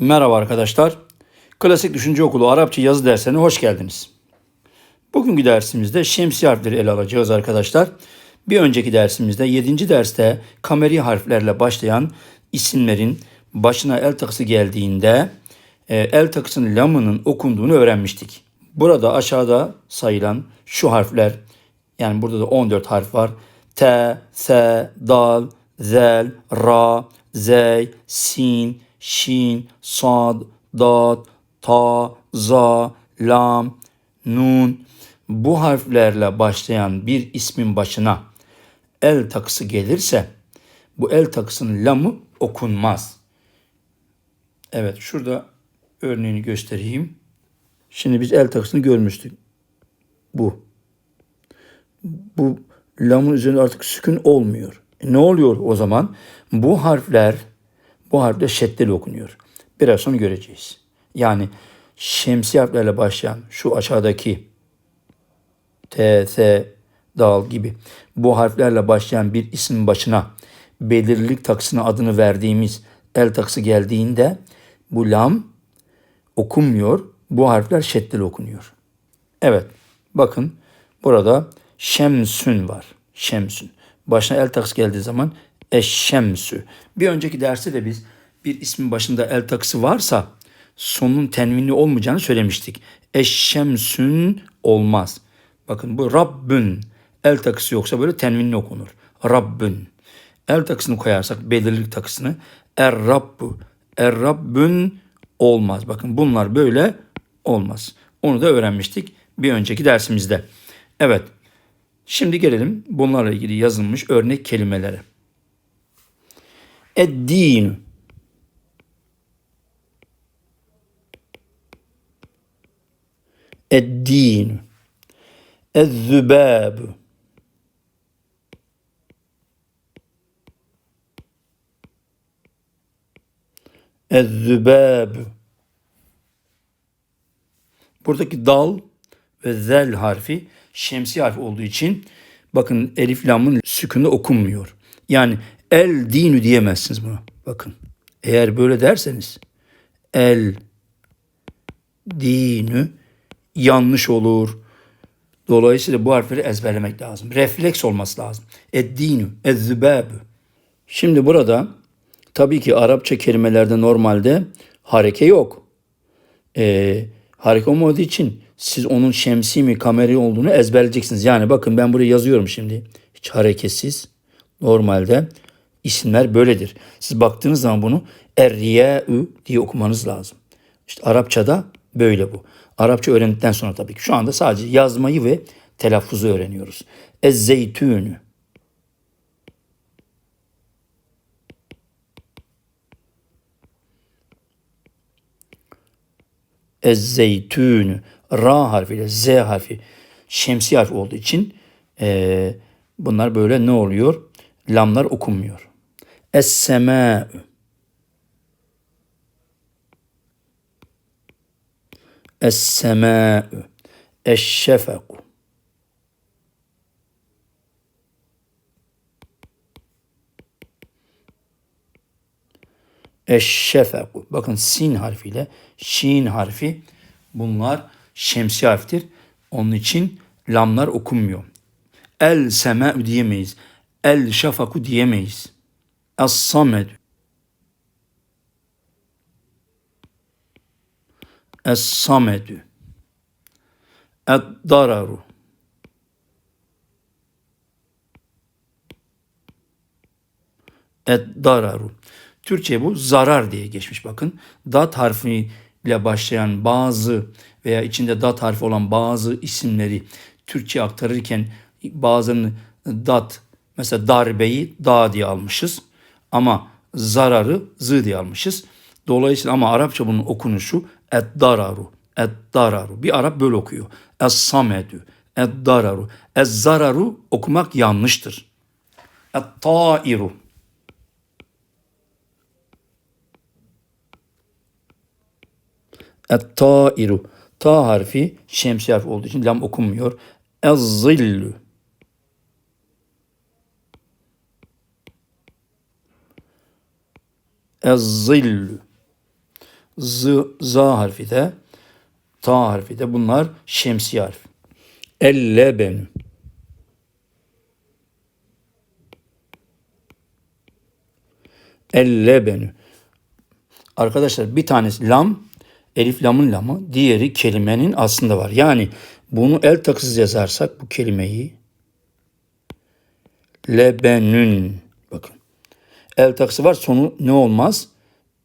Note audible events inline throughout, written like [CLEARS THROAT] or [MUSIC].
Merhaba arkadaşlar. Klasik Düşünce Okulu Arapça yazı dersine hoş geldiniz. Bugünkü dersimizde şemsi harfleri ele alacağız arkadaşlar. Bir önceki dersimizde 7. derste kameri harflerle başlayan isimlerin başına el takısı geldiğinde e, el takısının lamının okunduğunu öğrenmiştik. Burada aşağıda sayılan şu harfler yani burada da 14 harf var. T, S, Dal, Zel, Ra, Zey, Sin, Şin, Sad, Dad, Ta, Za, Lam, Nun. Bu harflerle başlayan bir ismin başına el takısı gelirse bu el takısının lamı okunmaz. Evet şurada örneğini göstereyim. Şimdi biz el takısını görmüştük. Bu. Bu lamın üzerinde artık sükun olmuyor. E ne oluyor o zaman? Bu harfler bu harfler şeddeli okunuyor. Biraz sonra göreceğiz. Yani şemsi harflerle başlayan şu aşağıdaki T, S, dal gibi bu harflerle başlayan bir isim başına belirlilik takısına adını verdiğimiz el takısı geldiğinde bu lam okunmuyor. Bu harfler şeddeli okunuyor. Evet bakın burada şemsün var. Şemsün. Başına el takısı geldiği zaman eşşemsü. Bir önceki derste de biz bir ismin başında el takısı varsa sonun tenvinli olmayacağını söylemiştik. Eşşemsün olmaz. Bakın bu Rabbün. El takısı yoksa böyle tenvinli okunur. Rabbün. El takısını koyarsak belirlilik takısını er Rabbu. Er Rabbün olmaz. Bakın bunlar böyle olmaz. Onu da öğrenmiştik bir önceki dersimizde. Evet. Şimdi gelelim bunlarla ilgili yazılmış örnek kelimelere. Eddin. Eddin. Ezzübab. Ezzübab. Buradaki dal ve zel harfi şemsi harfi olduğu için bakın elif lamın sükunu okunmuyor. Yani el dinü diyemezsiniz buna. Bakın. Eğer böyle derseniz el dinü yanlış olur. Dolayısıyla bu harfleri ezberlemek lazım. Refleks olması lazım. Eddinü, ezzübabü. Şimdi burada tabii ki Arapça kelimelerde normalde hareke yok. Ee, hareke olmadığı için siz onun şemsi mi kameri olduğunu ezberleyeceksiniz. Yani bakın ben buraya yazıyorum şimdi. Hiç hareketsiz. Normalde isimler böyledir. Siz baktığınız zaman bunu erriye'ü diye okumanız lazım. İşte Arapçada böyle bu. Arapça öğrendikten sonra tabii ki şu anda sadece yazmayı ve telaffuzu öğreniyoruz. Ez-zeytünü. Ez-zeytünü. Ra harfiyle Z harfi şemsi harf olduğu için e, bunlar böyle ne oluyor? Lamlar okunmuyor. Es-semâ'ü. Es-semâ'ü. Eşşefeku. Eşşefeku. Bakın sin harfiyle şin harfi bunlar şemsi harftir. Onun için lamlar okunmuyor. El semâ'ü diyemeyiz. El şafaku diyemeyiz. Es-samed. Es-samedü. Ed-dararu. Ed-dararu. Türkçe bu zarar diye geçmiş bakın. Dat harfiyle başlayan bazı veya içinde dat harfi olan bazı isimleri Türkçe aktarırken bazılarını dat mesela darbeyi da diye almışız ama zararı zı diye almışız. Dolayısıyla ama Arapça bunun okunuşu ed-dararu. Ed-dararu. Bir Arap böyle okuyor. Es-samedü. Ed-dararu. Ez-zararu okumak yanlıştır. Et-tairu. Et-tairu. Ta harfi şemsi harfi olduğu için lam okunmuyor. Ez-zillü. Ez-zillü. Z, za harfi de, ta harfi de bunlar şemsi harf. Ellebenü. Ellebenü. Arkadaşlar bir tanesi lam, elif lamın lamı, diğeri kelimenin aslında var. Yani bunu el takısız yazarsak bu kelimeyi lebenün bakın. El takısı var sonu ne olmaz?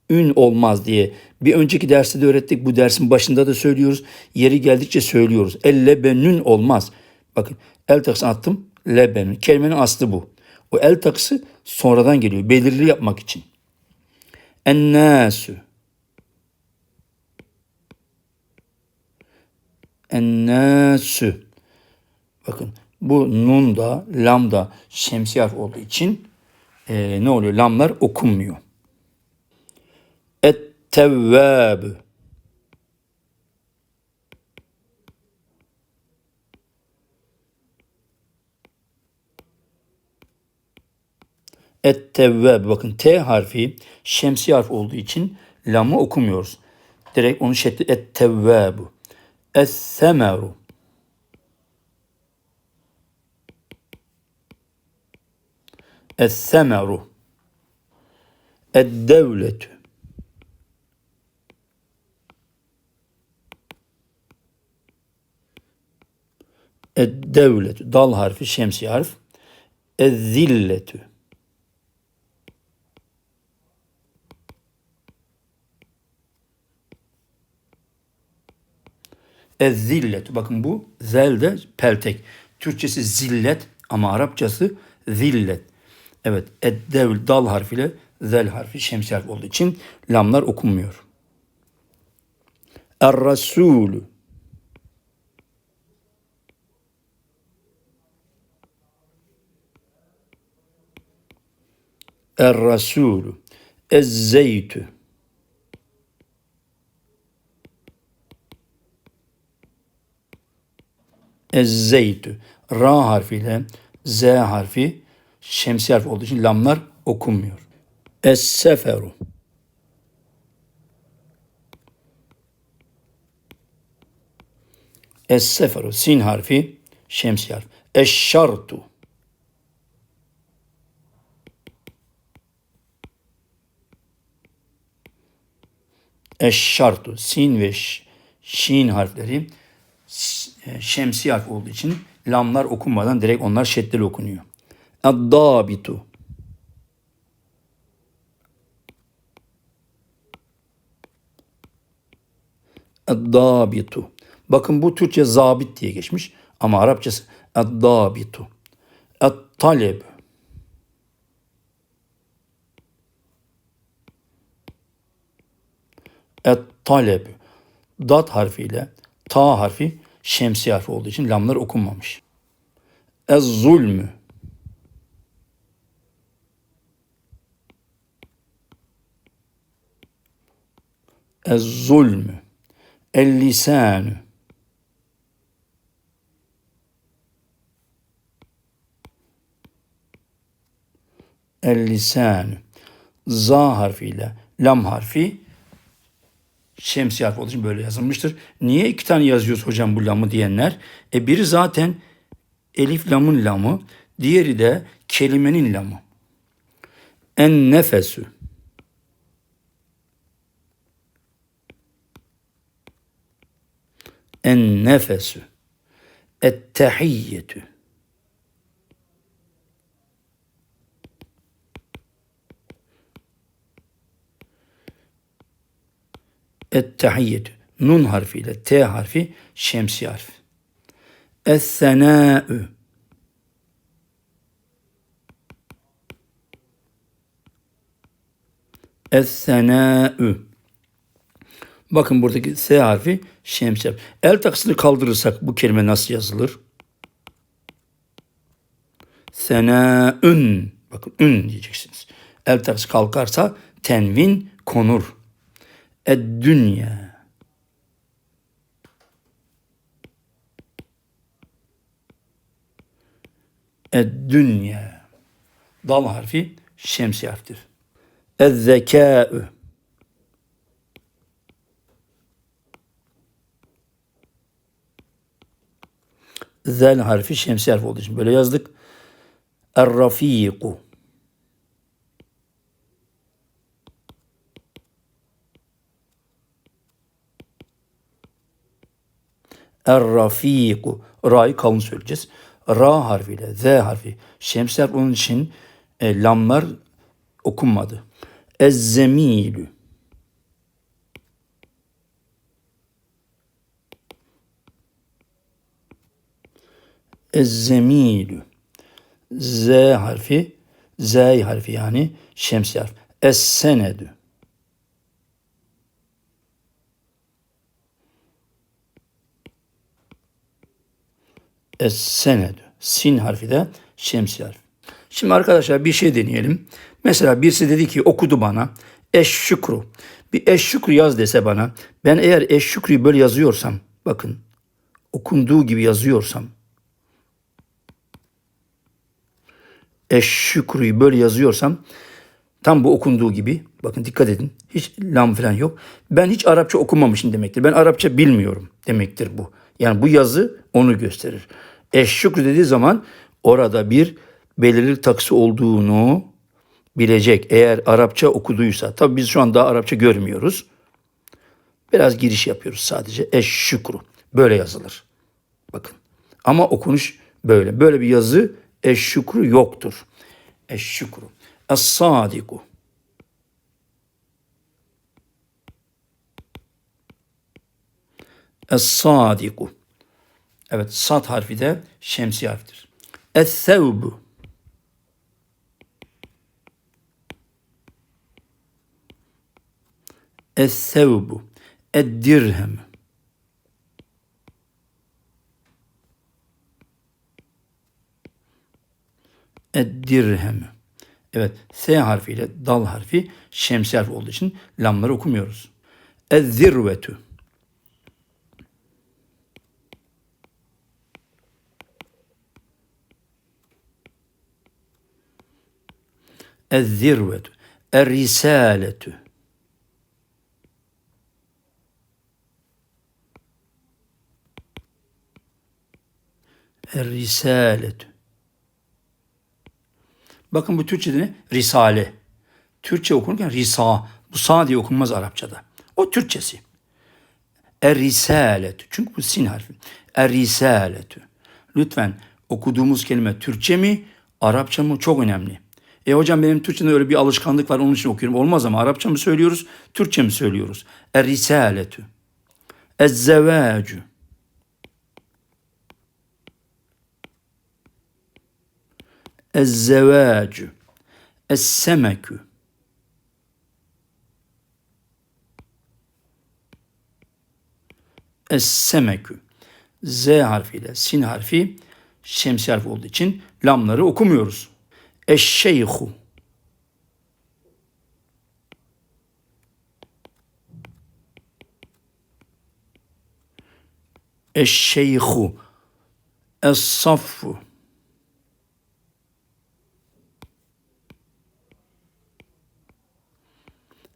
Ün olmaz diye. Bir önceki derste de öğrettik. Bu dersin başında da söylüyoruz. Yeri geldikçe söylüyoruz. El lebenün olmaz. Bakın el takısı attım. Lebenün. Kelimenin aslı bu. O el takısı sonradan geliyor. Belirli yapmak için. Ennâsü. Ennâsü. Bakın bu nun da lam da şemsi harf olduğu için e, ne oluyor? Lamlar okunmuyor. Et-tevvâb. Bakın T harfi şemsi harf olduğu için lamı okumuyoruz. Direkt onun şekli et-tevvâbu. Es-semeru. Es-semeru. Ed-devletü. Ed-devletü. Dal harfi şemsi harf. Ez-zilletü. Ez-zillet. Bakın bu zel de peltek. Türkçesi zillet ama Arapçası zillet. Evet. Eddevl dal harfiyle zel harfi şemsi harfi olduğu için lamlar okunmuyor. Er-Rasulü. Er-Rasulü. Ez-Zeytü. Ez-Zeytü. Ra harfiyle Z harfi şemsi harf olduğu için lamlar okunmuyor. Es-Seferu. Es-Seferu. Sin harfi şemsi harf. Eş-Şartu. Eş-Şartu. Sin ve şin harfleri e, şemsi harf olduğu için lamlar okunmadan direkt onlar şeddeli okunuyor. Ad-dabitu. Ad-dabitu. Bakın bu Türkçe zabit diye geçmiş ama Arapçası ad-dabitu. At-taleb. Et-taleb. Dat harfiyle ta harfi şemsi harfi olduğu için lamlar okunmamış. Ez-zulmü. Ez-zulmü. El-lisanü. El-lisanü. Harfiyle lam harfi şemsi harfi olduğu için böyle yazılmıştır. Niye iki tane yazıyoruz hocam bu lamı diyenler? E biri zaten elif lamın lamı, diğeri de kelimenin lamı. En nefesü. En nefesü. Et tehiyyetü. Et-tahiyyetü. Nun harfiyle T harfi şemsi harf. Es-senâ'ü. Es-senâ'ü. Bakın buradaki S harfi harf. El takısını kaldırırsak bu kelime nasıl yazılır? Senâ'ün. Bakın ün diyeceksiniz. El takısı kalkarsa tenvin konur. Ed-dünya. Ed-dünya. Dal harfi şemsi harftir. Ez-zekâ'ü. Zel harfi şemsi harfi olduğu için böyle yazdık. Er-rafiku. Er-rafiku. Ra'yı kalın söyleyeceğiz. Ra harfiyle Z harfi şemsi harfi onun için e, lamlar okunmadı. Ez-zemilü. Ez-zemilü. Z harfi, Z harfi yani şemsi harf. Es-senedü. Es-senedü. Sin harfi de şemsi harf. Şimdi arkadaşlar bir şey deneyelim. Mesela birisi dedi ki okudu bana. Eş şükru. Bir eş şükru yaz dese bana. Ben eğer eş şükrüyü böyle yazıyorsam. Bakın. Okunduğu gibi yazıyorsam. Eş şükruyu böyle yazıyorsam. Tam bu okunduğu gibi. Bakın dikkat edin. Hiç lam falan yok. Ben hiç Arapça okumamışım demektir. Ben Arapça bilmiyorum demektir bu. Yani bu yazı onu gösterir. Eş şükrü dediği zaman orada bir belirli taksı olduğunu bilecek eğer Arapça okuduysa. Tabii biz şu an daha Arapça görmüyoruz. Biraz giriş yapıyoruz sadece. Eş şükru. Böyle yazılır. Bakın. Ama okunuş böyle. Böyle bir yazı eş şükru yoktur. Eş şükru. Es-sadiku. Es-sadiku. Evet, sat harfi de şemsi harfidir. Es-sevbu. Es-sevbu. Ed-dirhem. Ed-dirhem. Evet, S harfiyle dal harfi şemsi harfi olduğu için lamları okumuyoruz. Ez-zirvetu. Ez-zirvetu. Er-risaletu. Er-risaletu. Bakın bu Türkçe'de ne? Risale. Türkçe okunurken Risa. Bu sa diye okunmaz Arapçada. O Türkçesi. Er-risaletu. Çünkü bu sin harfi. Er-risaletu. Lütfen okuduğumuz kelime Türkçe mi, Arapça mı çok önemli. E hocam benim Türkçe'de öyle bir alışkanlık var onun için okuyorum. Olmaz ama Arapça mı söylüyoruz, Türkçe mi söylüyoruz? Er-risaletu. Ez-zevacu. Ez-zevacu. Es-semekü. Es-semekü. Z harfiyle sin harfi şemsi harfi olduğu için lamları okumuyoruz. Eşşeyhu. Eşşeyhu. Es-saffu.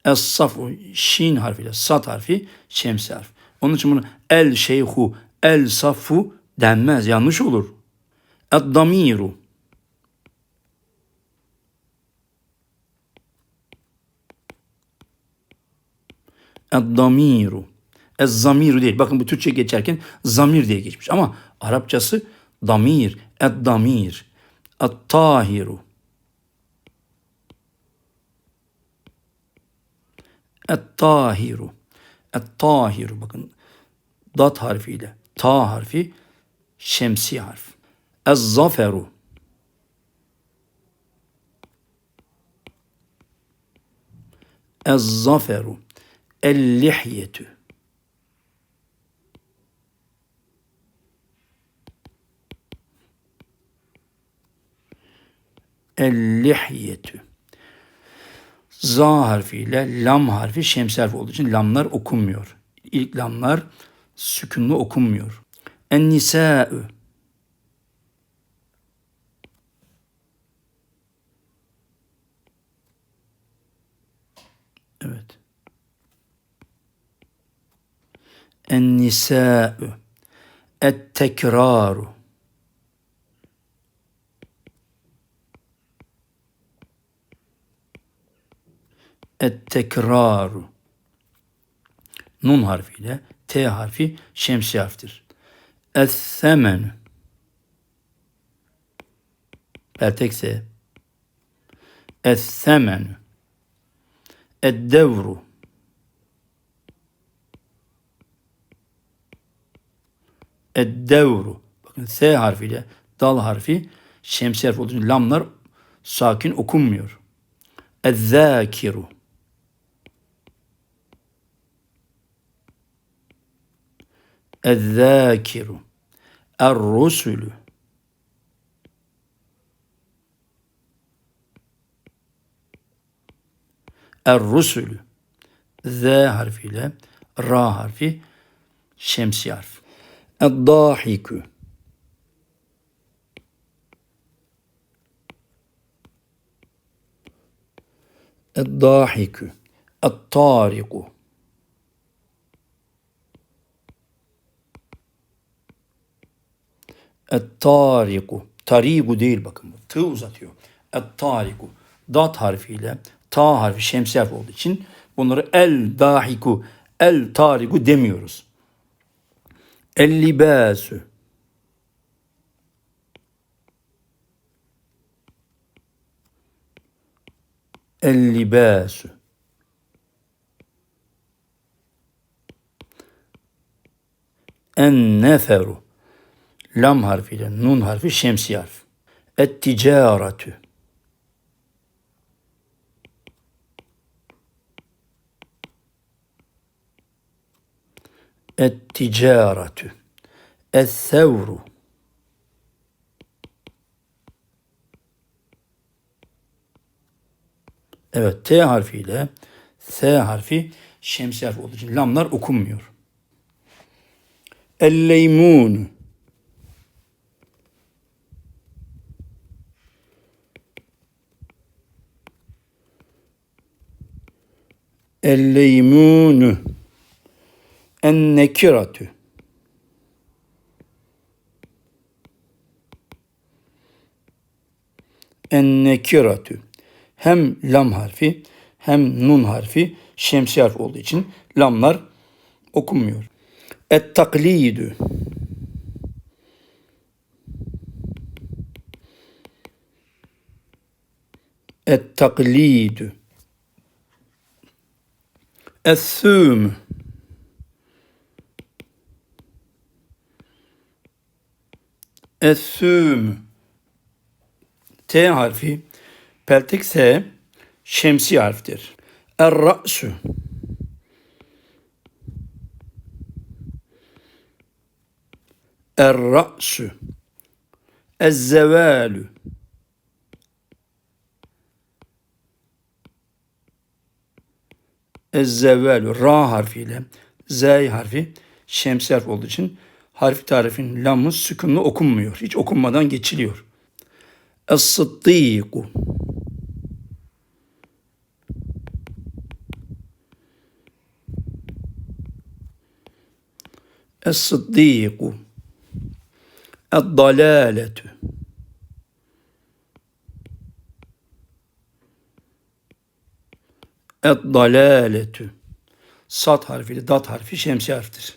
Es-safu şin harfiyle sat harfi şemsi harf. Onun için bunu el şeyhu el safu denmez. Yanlış olur. Ed-damiru. Ed-damiru. Ez-zamiru değil. Bakın bu Türkçe geçerken zamir diye geçmiş. Ama Arapçası damir. Ed-damir. Et-tahiru. Et-tahiru. Et-tahiru. Bakın dat harfiyle ta harfi şemsi harf. Ez-zaferu. Ez-zaferu. El-lihyetü. El-lihyetü. Za harfiyle lam harfi şems harfi olduğu için lamlar okunmuyor. İlk lamlar sükunlu okunmuyor. En-nisa'ü. Evet. En-nisa'ü. Et-tekraru. Et tekraru. Nun harfiyle T harfi şemsi harftir. Es semenü. Peltekse. Es semenü. Ed devru. Ed devru. Bakın S harfiyle dal harfi şemsi harfi olduğu için lamlar sakin okunmuyor. Ezzâkiru. Ezzâkiru. Er-rusulü. Er-rusulü. Z harfiyle Ra harfi şemsi harf. Ed-dâhikü. الضاحك الطارق Et-tariku. Tarigu değil bakın bu. Tı uzatıyor. Et-tariku. Dat harfiyle ta harfi şemsi harfi olduğu için bunları el dahiku, el tariku demiyoruz. El libasu. El libasu. En neferu. Lam harfiyle nun harfi şemsi harf. Et ticaretü. Et ticaretü. Es sevru. Evet T harfiyle S harfi şemsi harfi olduğu için lamlar okunmuyor. El-leymun. El-leymunu. En-nekiratü. En-nekiratü. Hem lam harfi hem nun harfi şemsi harf olduğu için lamlar okunmuyor. Et-taklidü. Et-taklidü. Es-sûm. Es-sûm. T harfi peltek S şemsi harftir. Er-ra'su. Er-ra'su. Ez-zevalu. Ez-zevalu. Ra harfiyle Z harfi şemsi harf olduğu için harf tarifin lamı sükunlu okunmuyor. Hiç okunmadan geçiliyor. Es-sıddiku. Es-sıddiku. El-dalaletu. Et-dalaletu. Sat harfiyle dat harfi şemsi harftir.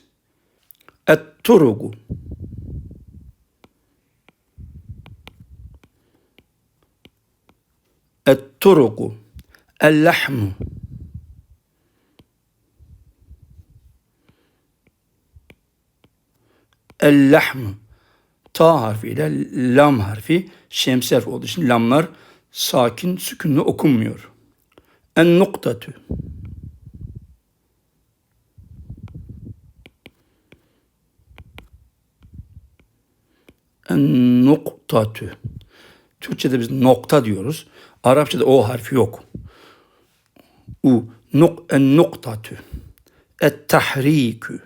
Et-turugu. Et-turugu. El-lahmu. El-lahmu. Ta harfiyle lam harfi şemsi harfi olduğu için lamlar sakin sükunlu okunmuyor. En noktatü. En noktatü. Türkçe'de biz nokta diyoruz. Arapçada o harfi yok. U nuk en noktatü. Et tahrikü.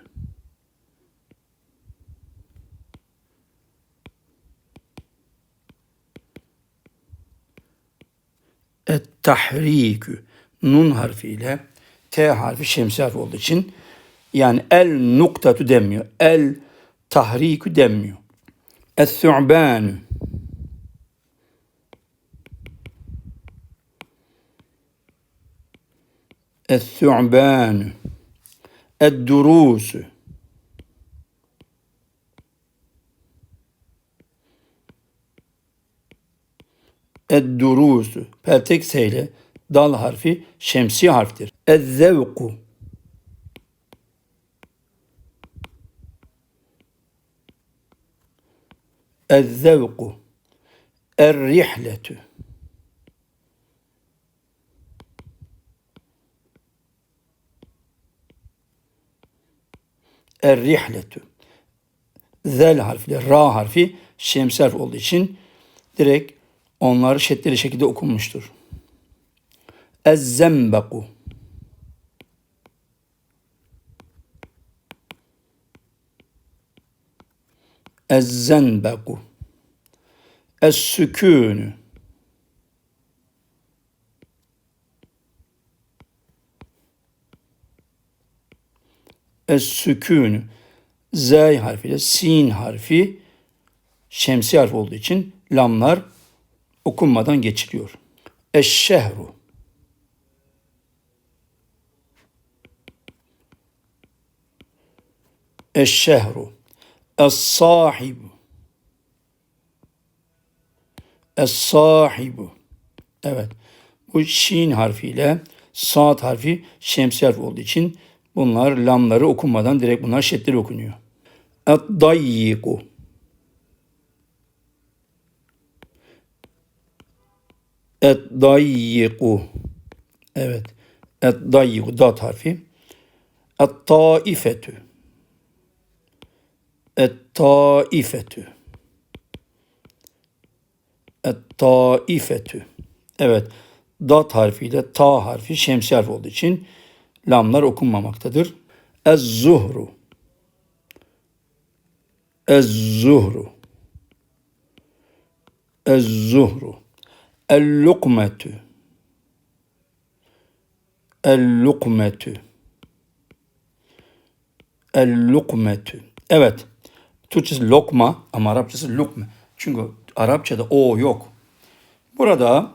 Et tahrikü nun harfiyle T harfi şemsi harfi olduğu için yani el nuktatu denmiyor. El tahriku denmiyor. Es-su'banu. Es-su'banu. Ed-durusu. Ed-durusu. Peltek seyle dal harfi şemsi harftir. Ezzevku Ezzevku Er-rihletu Er-rihletu Zel harfi, ra harfi şemsi harf olduğu için direkt onlar şeddeli şekilde okunmuştur. Ez-zembeku Ez-zenbeku Es-sükûnü Es-sükûnü Z harfiyle sin harfi şemsi harf olduğu için lamlar okunmadan geçiliyor. Eşşehru Eşşehru Es-sahibu Es-sahibu Evet. Bu şin harfiyle saat harfi şemsi harf olduğu için bunlar lamları okunmadan direkt bunlar şeddeli okunuyor. Et-dayyiku Et-dayyiku Evet. Et-dayyiku dat harfi. Et-taifetü Et-taifetü Et-taifetü Evet. Dat harfiyle ta harfi şemsi harf olduğu için lamlar okunmamaktadır. Ez-zuhru Ez-zuhru Ez-zuhru El-lukmetü El-lukmetü El-lukmetü Evet. Türkçesi lokma ama Arapçası lukme. Çünkü Arapçada o yok. Burada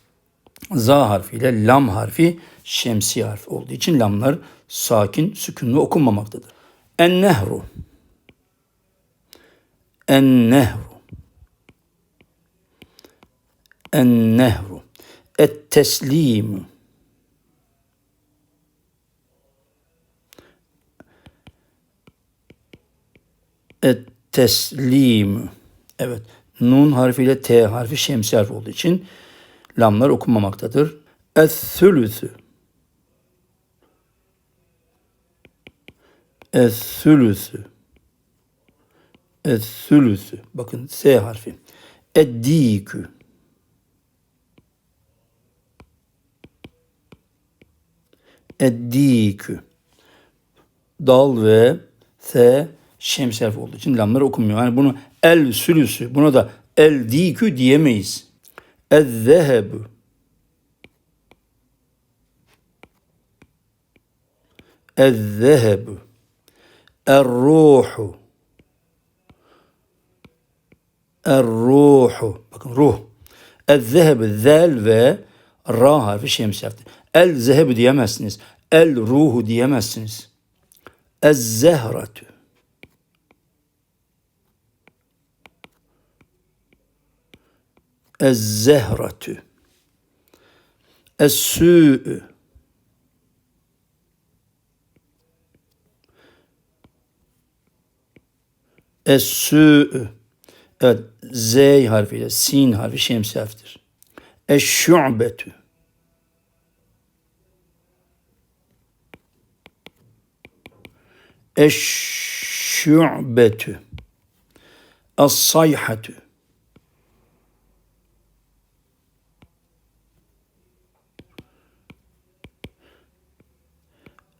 [CLEARS THROAT] za harfiyle lam harfi şemsi harf olduğu için lamlar sakin, sükunlu okunmamaktadır. En-nehru En-nehru En-nehru Et-teslimu Et-teslimu Evet. Nun harfiyle T harfi şemsi harf olduğu için lamlar okunmamaktadır. Es-sülüsü Es-sülüsü Es-sülüsü Bakın S harfi. Eddikü Eddikü Dal ve S şems harfi olduğu için lamlar okunmuyor. Yani bunu el sülüsü buna da el dikü diyemeyiz. Ez-zehebu Ez-zehebu Er-ruhu Er-ruhu Bakın ruh. Ez-zehebu zel ve ra harfi şems harfi. El zehebu diyemezsiniz. El ruhu diyemezsiniz. Ez-zehratu Ez-zehratu Es-su'u. Es-su'u. Evet, Z harfiyle sin harfi şemsi harfidir. Eş-şu'betu Es-sayhatu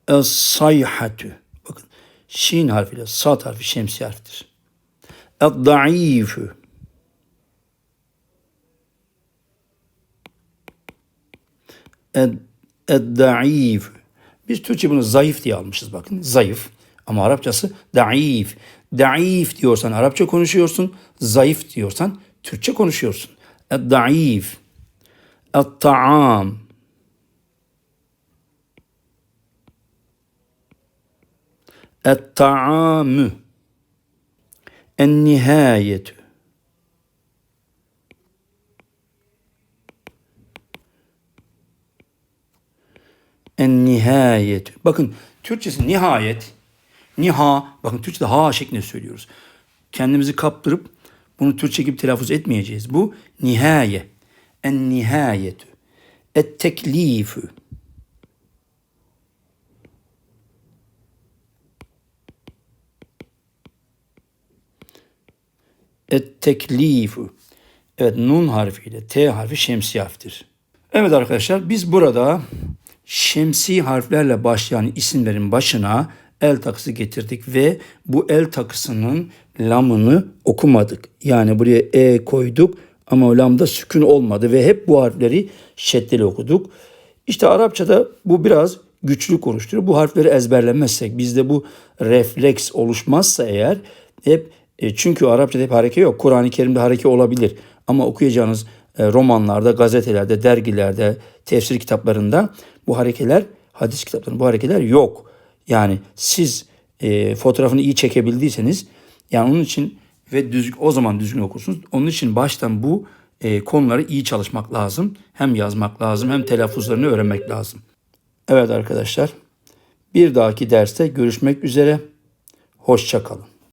Es-sayhatu Bakın şin harfiyle sat harfi şemsi harfidir. Es-daifu Ed-da'if. Biz Türkçe bunu zayıf diye almışız bakın. Zayıf. Ama Arapçası da'if. Da'if diyorsan Arapça konuşuyorsun. Zayıf diyorsan Türkçe konuşuyorsun. Ed-da'if. Et-ta'am. Et-ta'amü. En-nihayetü. En-nihayetü. Bakın Türkçesi nihayet, niha, bakın Türkçe'de ha şeklinde söylüyoruz. Kendimizi kaptırıp bunu Türkçe gibi telaffuz etmeyeceğiz. Bu nihaye. En-nihayetü. Et-teklifü. Et-teklifu. Evet nun harfiyle T harfi şemsi harftir. Evet arkadaşlar biz burada şemsi harflerle başlayan isimlerin başına el takısı getirdik ve bu el takısının lamını okumadık. Yani buraya e koyduk ama lamda sükun olmadı ve hep bu harfleri şeddeli okuduk. İşte Arapçada bu biraz güçlük oluşturuyor. Bu harfleri ezberlemezsek bizde bu refleks oluşmazsa eğer hep e, çünkü Arapçada hep hareke yok. Kur'an-ı Kerim'de hareke olabilir. Ama okuyacağınız e, romanlarda, gazetelerde, dergilerde, tefsir kitaplarında bu harekeler, hadis kitaplarında bu harekeler yok. Yani siz e, fotoğrafını iyi çekebildiyseniz yani onun için ve düzgün, o zaman düzgün okursunuz. Onun için baştan bu e, konuları iyi çalışmak lazım. Hem yazmak lazım hem telaffuzlarını öğrenmek lazım. Evet arkadaşlar bir dahaki derste görüşmek üzere. Hoşçakalın.